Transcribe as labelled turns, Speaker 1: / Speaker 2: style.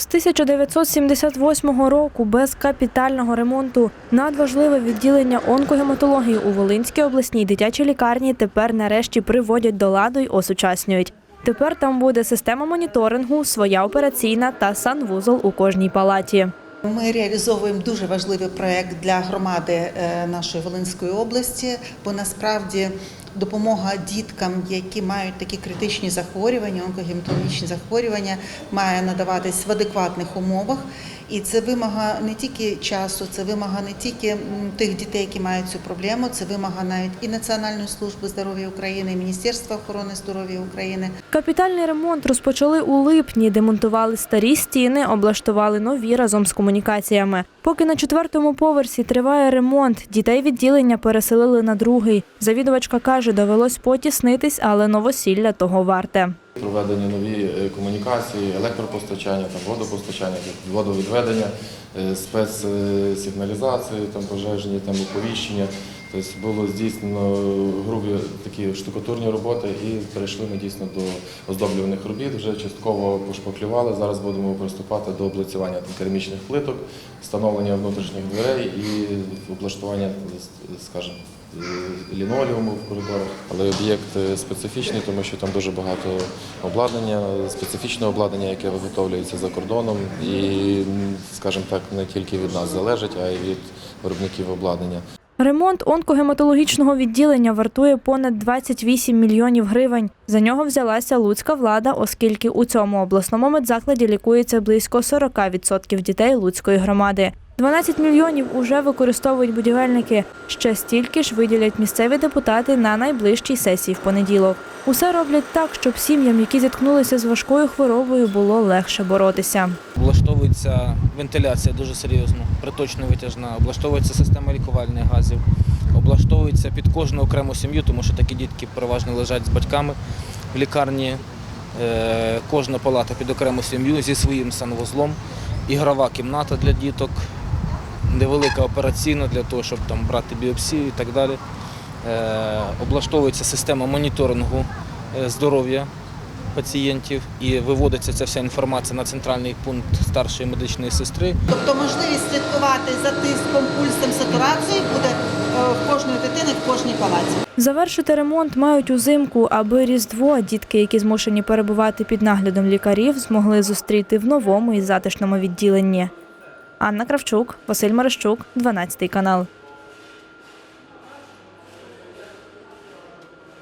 Speaker 1: З 1978 року без капітального ремонту надважливе відділення онкогематології у Волинській обласній дитячій лікарні тепер нарешті приводять до ладу й осучаснюють. Тепер там буде система моніторингу, своя операційна та санвузол у кожній палаті.
Speaker 2: Ми реалізовуємо дуже важливий проект для громади е, нашої Волинської області, бо насправді допомога діткам, які мають такі критичні захворювання, онкогематологічні захворювання, має надаватись в адекватних умовах. І це вимога не тільки часу, це вимога не тільки тих дітей, які мають цю проблему, це вимога навіть і Національної служби здоров'я України, і Міністерства охорони здоров'я України.
Speaker 1: Капітальний ремонт розпочали у липні, демонтували старі стіни, облаштували нові разом з комунікаціями. Поки на четвертому поверсі триває ремонт, дітей відділення переселили на другий. Завідувачка каже, довелось потіснитись, але новосілля того варте.
Speaker 3: Проведені нові е, комунікації, електропостачання, там, водопостачання, водовідведення, е, спецсигналізації, там, пожежні, там, оповіщення. Тобто було здійснено грубі такі штукатурні роботи і перейшли ми дійсно до оздоблюваних робіт. Вже частково пошпаклювали. Зараз будемо приступати до облицювання керамічних плиток, встановлення внутрішніх дверей і облаштування, скажімо, лінолеуму в коридорах. Але об'єкт е, специфічний, тому що там дуже багато обладнання, специфічне обладнання, яке виготовлюється за кордоном, і, скажімо так, не тільки від нас залежить, а й від виробників обладнання.
Speaker 1: Ремонт онкогематологічного відділення вартує понад 28 мільйонів гривень. За нього взялася луцька влада, оскільки у цьому обласному медзакладі лікується близько 40% дітей луцької громади. 12 мільйонів уже використовують будівельники. Ще стільки ж виділять місцеві депутати на найближчій сесії в понеділок. Усе роблять так, щоб сім'ям, які зіткнулися з важкою хворобою, було легше боротися.
Speaker 4: Облаштовується вентиляція дуже серйозно, приточно витяжна, облаштовується система лікувальних газів, облаштовується під кожну окрему сім'ю, тому що такі дітки переважно лежать з батьками в лікарні. Е, Кожна палата під окрему сім'ю зі своїм санвузлом, ігрова кімната для діток, невелика операційна для того, щоб там брати біопсію і так далі. Е, Облаштовується система моніторингу е, здоров'я пацієнтів і виводиться ця вся інформація на центральний пункт старшої медичної сестри.
Speaker 2: Тобто можливість слідкувати за тиском, пульсом, сатурацією буде е, в кожної дитини в кожній палаті.
Speaker 1: Завершити ремонт мають узимку, аби Різдво дітки, які змушені перебувати під наглядом лікарів, змогли зустріти в новому і затишному відділенні. Анна Кравчук, Василь Марищук, 12 канал.